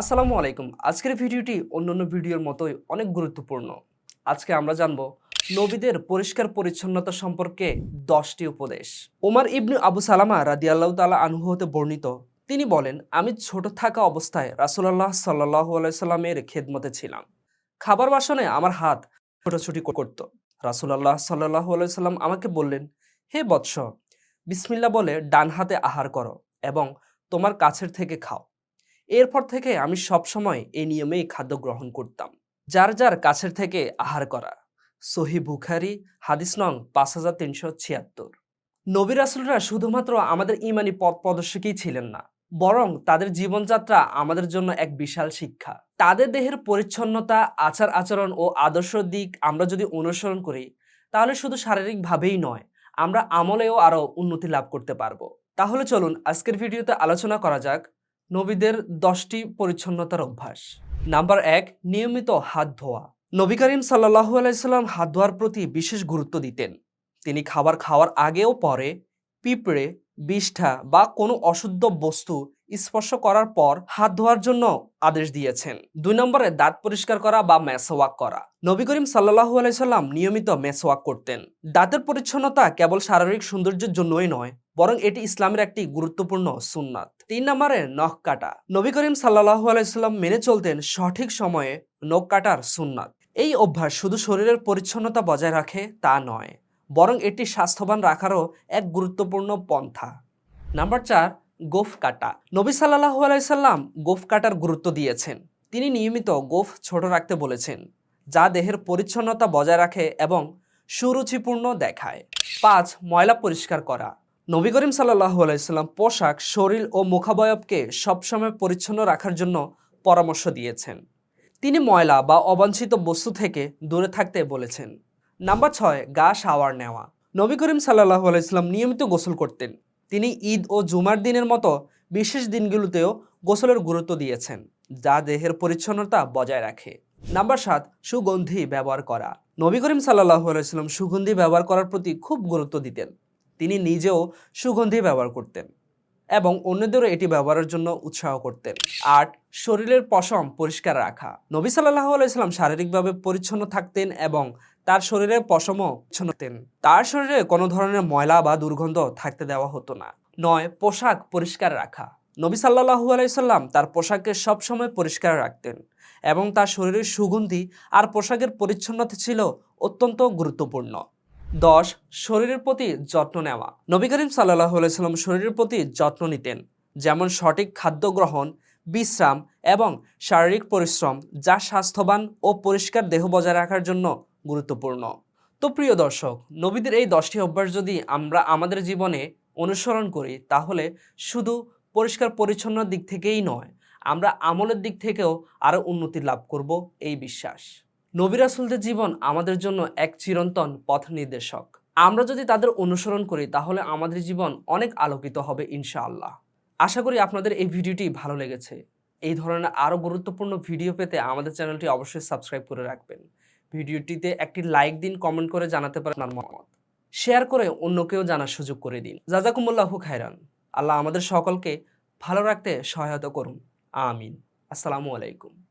আসসালামু আলাইকুম। আজকের ভিডিওটি অন্যান্য ভিডিওর মতোই অনেক গুরুত্বপূর্ণ। আজকে আমরা জানব নবীদের পরিষ্কার পরিচ্ছন্নতা সম্পর্কে দশটি উপদেশ। ওমর ইবনু আবু সালামা রাদিয়াল্লাহু তাআলা আনহু হতে বর্ণিত, তিনি বলেন, আমি ছোট থাকা অবস্থায় রাসূলুল্লাহ আলাইহি সাল্লামের খেদমতে ছিলাম। খাবার বাসনে আমার হাত ছোটাছুটি করত। রাসূলুল্লাহ আলাইহি সাল্লাম আমাকে বললেন, হে বৎস, বিসমিল্লাহ বলে ডান হাতে আহার করো এবং তোমার কাছের থেকে খাও। এরপর থেকে আমি সবসময় এই নিয়মেই খাদ্য গ্রহণ করতাম। যার যার কাছের থেকে আহার করা। সহি বুখারি, হাদিস নং পাঁচ হাজার তিনশো ছিয়াত্তর। নবী রাসুলরা শুধুমাত্র আমাদের ইমানি পথ প্রদর্শকই ছিলেন না, বরং তাদের জীবনযাত্রা আমাদের জন্য এক বিশাল শিক্ষা। তাদের দেহের পরিচ্ছন্নতা, আচার আচরণ ও আদর্শ দিক আমরা যদি অনুসরণ করি, তাহলে শুধু শারীরিকভাবেই নয়, আমরা আমলেও আরও উন্নতি লাভ করতে পারব। তাহলে চলুন আজকের ভিডিওতে আলোচনা করা যাক নবীদের দশটি পরিচ্ছন্নতার অভ্যাস। নাম্বার এক, নিয়মিত হাত ধোয়া। নবী করিম সাল্লাহু আলাইসাল্লাম হাত ধোয়ার প্রতি বিশেষ গুরুত্ব দিতেন। তিনি খাবার খাওয়ার আগেও পরে পিঁপড়ে, বিষ্ঠা বা কোনো অশুদ্ধ বস্তু স্পর্শ করার পর হাত ধোয়ার জন্য আদেশ দিয়েছেন। দুই নম্বরে, দাঁত পরিষ্কার করা বা মেসওয়াক করা। নবী করিম সাল্লাহু আলাইসাল্লাম নিয়মিত মেসওয়াক করতেন। দাঁতের পরিচ্ছন্নতা কেবল শারীরিক সৌন্দর্যের জন্যই নয় বরং এটি ইসলামের একটি গুরুত্বপূর্ণ সুন্নাত। তিন নম্বরে, নখ কাটা। নবী করিম সাল্লাহু আলাইসাল্লাম মেনে চলতেন সঠিক সময়ে নখ কাটার সুন্নাত। এই অভ্যাস শুধু শরীরের পরিচ্ছন্নতা বজায় রাখে তা নয়, বরং এটি স্বাস্থ্যবান রাখারও এক গুরুত্বপূর্ণ পন্থা। নাম্বার চার, গোফ কাটা। নবী সাল্লাহু আলাইসাল্লাম গোফ কাটার গুরুত্ব দিয়েছেন। তিনি নিয়মিত গোফ ছোট রাখতে বলেছেন, যা দেহের পরিচ্ছন্নতা বজায় রাখে এবং সুরুচিপূর্ণ দেখায়। পাঁচ, ময়লা পরিষ্কার করা। নবী করিম সাল্লাহ আলাইসাল্লাম পোশাক, শরীর ও মুখাবয়বকে সবসময় পরিচ্ছন্ন রাখার জন্য পরামর্শ দিয়েছেন। তিনি ময়লা বা অবাঞ্ছিত বস্তু থেকে দূরে থাকতে বলেছেন। নাম্বার ছয়, গা শাওয়ার নেওয়া। নবী করিম সাল্লাহ আলাইসাল্লাম নিয়মিত গোসল করতেন। তিনি ঈদ ও জুমার দিনের মতো বিশেষ দিনগুলোতেও গোসলের গুরুত্ব দিয়েছেন, যা দেহের পরিচ্ছন্নতা বজায় রাখে। নাম্বার সাত, সুগন্ধি ব্যবহার করা। নবী করিম সাল্লাহ আলাইসাল্লাম সুগন্ধি ব্যবহার করার প্রতি খুব গুরুত্ব দিতেন। তিনি নিজেও সুগন্ধি ব্যবহার করতেন এবং অন্যদেরও এটি ব্যবহারের জন্য উৎসাহ করতেন। আট শরীরের পশম পরিষ্কার রাখা। নবী সাল্লাহ আলাইসাল্লাম শারীরিকভাবে পরিচ্ছন্ন থাকতেন এবং তার শরীরের পশমও পরিচ্ছন্নতেন তার শরীরে কোনো ধরনের ময়লা বা দুর্গন্ধ থাকতে দেওয়া হতো না। নয়, পোশাক পরিষ্কার রাখা। নবী সাল্লাহু আলাইসাল্লাম তার পোশাককে সবসময় পরিষ্কার রাখতেন এবং তার শরীরের সুগন্ধি আর পোশাকের পরিচ্ছন্নতা ছিল অত্যন্ত গুরুত্বপূর্ণ। দশ, শরীরের প্রতি যত্ন নেওয়া। নবী করিম সাল্লাহ সাল্লাম শরীরের প্রতি যত্ন নিতেন, যেমন সঠিক খাদ্য গ্রহণ, বিশ্রাম এবং শারীরিক পরিশ্রম, যা স্বাস্থ্যবান ও পরিষ্কার দেহ বজায় রাখার জন্য গুরুত্বপূর্ণ। তো প্রিয় দর্শক, নবীদের এই দশটি অভ্যাস যদি আমরা আমাদের জীবনে অনুসরণ করি, তাহলে শুধু পরিষ্কার পরিচ্ছন্ন দিক থেকেই নয়, আমরা আমলের দিক থেকেও আরও উন্নতি লাভ করব, এই বিশ্বাস। নবিরাসুলদের জীবন আমাদের জন্য এক চিরন্তন পথ নির্দেশক। আমরা যদি তাদের অনুসরণ করি, তাহলে আমাদের জীবন অনেক আলোকিত হবে ইনশাআল্লাহ। আশা করি আপনাদের এই ভিডিওটি ভালো লেগেছে। এই ধরনের আরও গুরুত্বপূর্ণ ভিডিও পেতে আমাদের চ্যানেলটি অবশ্যই সাবস্ক্রাইব করে রাখবেন। ভিডিওটিতে একটি লাইক দিন, কমেন্ট করে জানাতে পারেন আপনার মতামত। শেয়ার করে অন্যকেও জানার সুযোগ করে দিন। জাজাকুমুল্লাহু খায়রান। আল্লাহ আমাদের সকলকে ভালো রাখতে সহায়তা করুন। আমিন। আসসালামু আলাইকুম।